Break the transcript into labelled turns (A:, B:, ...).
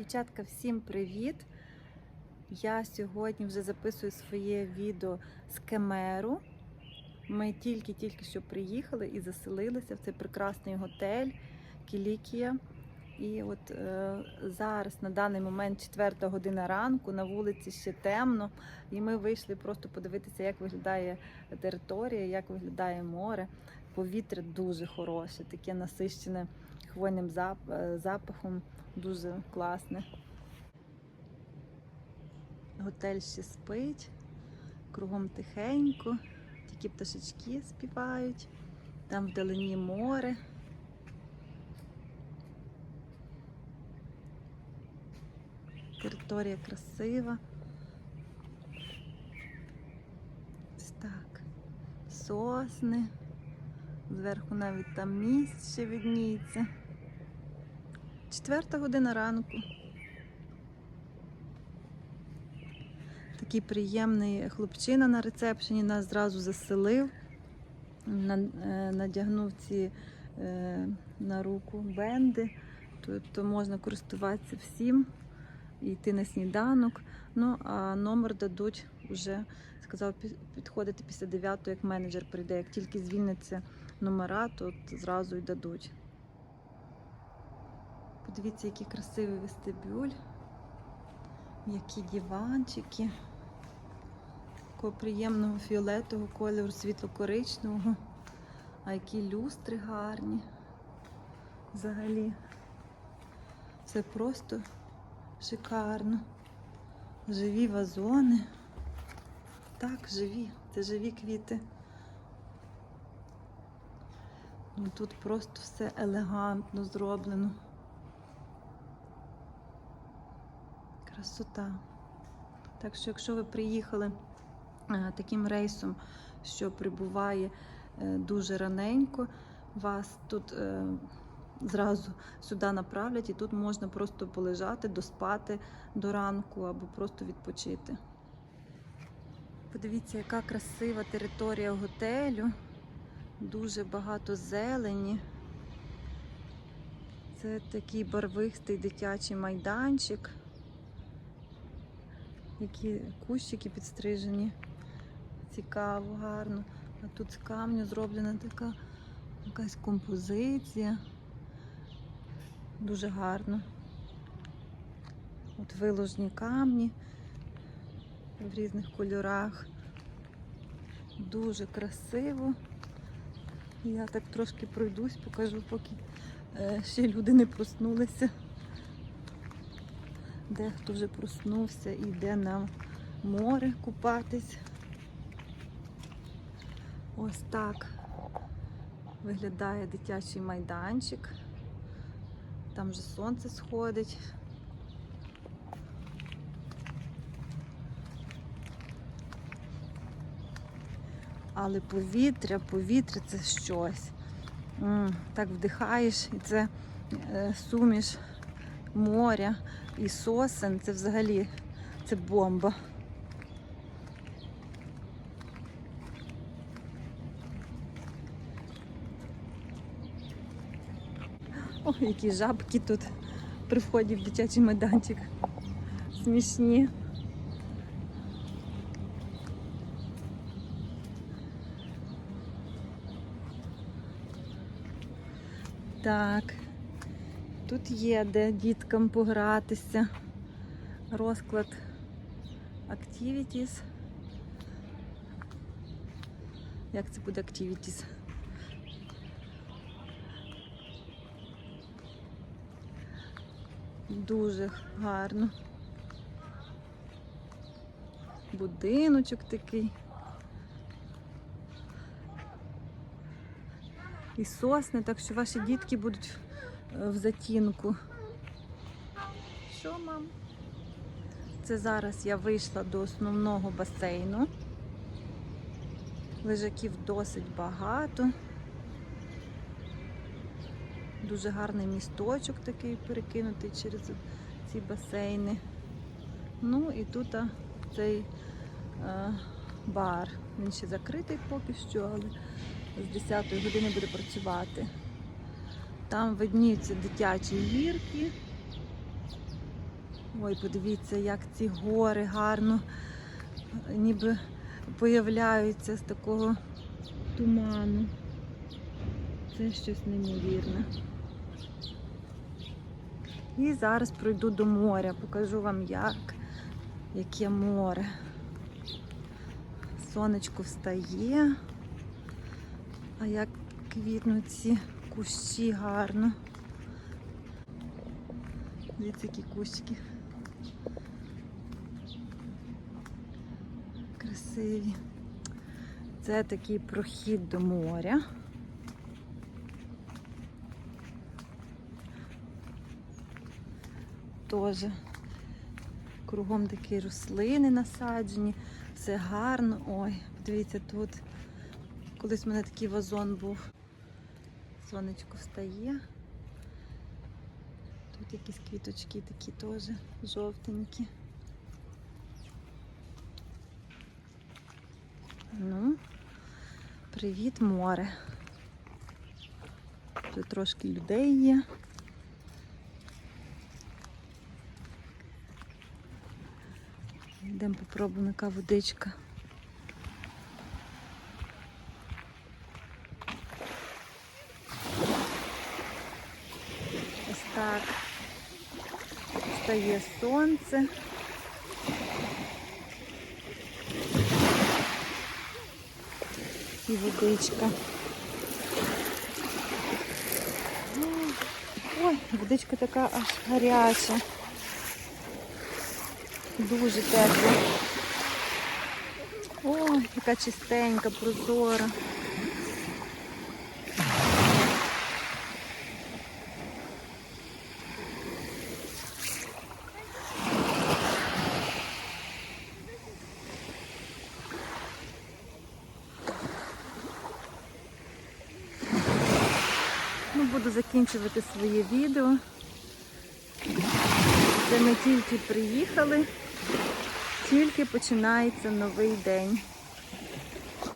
A: Дівчатка, всім привіт! Я сьогодні вже записую своє відео з Кемеру. Ми тільки-тільки що приїхали і заселилися в цей прекрасний готель Кілікія. І от е, зараз на даний момент 4 година ранку, на вулиці ще темно, і ми вийшли просто подивитися, як виглядає територія, як виглядає море. Повітря дуже хороше, таке насищене хвойним е, запахом, дуже класне. Готель ще спить, кругом тихенько, тільки пташечки співають, там вдалині море. Територія красива. Ось так. Сосни. Зверху навіть там міст ще видніється. Четверта година ранку. Такий приємний хлопчина на рецепшені нас зразу заселив, е, надягнув ці е, на руку бенди, тобто можна користуватися всім йти на сніданок. Ну, а номер дадуть вже, сказав, підходити після 9, як менеджер прийде. Як тільки звільниться номера, то от зразу й дадуть. Подивіться, який красивий вестибюль, які диванчики, такого приємного фіолетового кольору, світло-коричневого, а які люстри гарні. Взагалі, це просто шикарно. Живі вазони. Так, живі, це живі квіти. Ну, Тут просто все елегантно зроблено. Красота. Так що, якщо ви приїхали е, таким рейсом, що прибуває е, дуже раненько, вас тут е, зразу сюди направлять, і тут можна просто полежати, доспати до ранку або просто відпочити. Подивіться, яка красива територія готелю. Дуже багато зелені. Це такий барвистий дитячий майданчик. Які кущики підстрижені. Цікаво, гарно. А тут з камню зроблена така якась композиція. Дуже гарно. От виложні камні в різних кольорах. Дуже красиво. Я так трошки пройдусь, покажу, поки е, ще люди не проснулися. Дехто вже проснувся і йде на море купатись. Ось так виглядає дитячий майданчик. Там вже сонце сходить. Але повітря, повітря це щось. Так вдихаєш, і це е, суміш моря і сосен. Це взагалі це бомба. Ой, які жабки тут при вході в дитячий майданчик. Смішні. Так, тут є де діткам погратися. Розклад Activities. Як це буде Activities? Дуже гарно. Будиночок такий. І сосни, так що ваші дітки будуть е, в затінку. Що, мам? Це зараз я вийшла до основного басейну. Лежаків досить багато. Дуже гарний місточок такий перекинутий через ці басейни. Ну і тут а, цей е, бар. Він ще закритий поки що, але з 10 години буде працювати. Там видніються дитячі гірки. Ой, подивіться, як ці гори гарно е, ніби появляються з такого туману. Це щось неймовірне. І зараз пройду до моря, покажу вам, як, яке море. Сонечко встає, а як квітнуть ці кущі гарно. Дивіться, які кущики. Красиві. Це такий прохід до моря. Теж кругом такі рослини насаджені, все гарно. Ой, подивіться, тут колись в мене такий вазон був. Сонечко встає. Тут якісь квіточки такі теж жовтенькі. Ну, привіт, море. Тут трошки людей є. Йдемо попробуємо, яка водичка. Ось так. Стає сонце. І водичка. Ой, водичка така аж гаряча. Дуже тепла. Ой, яка чистенька, прозора. Буду закінчувати своє відео. Це ми тільки приїхали, тільки починається новий день.